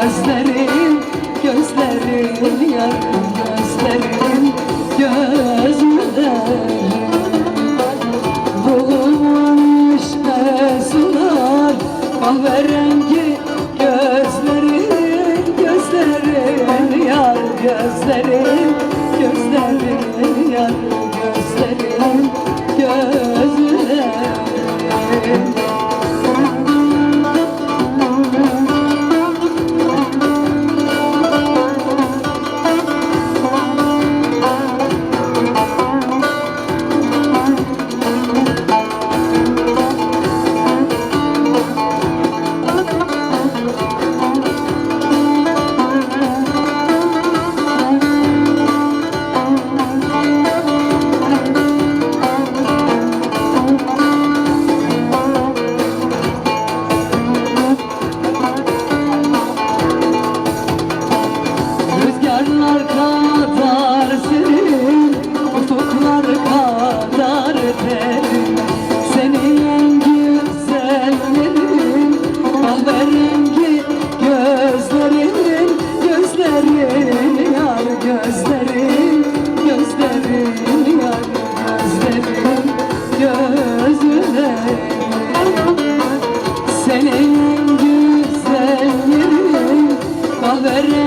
gözlerim gözlerim yar gözlerim gözümde bulmuş esmer kahverengi gözlerim gözlerim yar gözlerim gözlerim yar kahverengi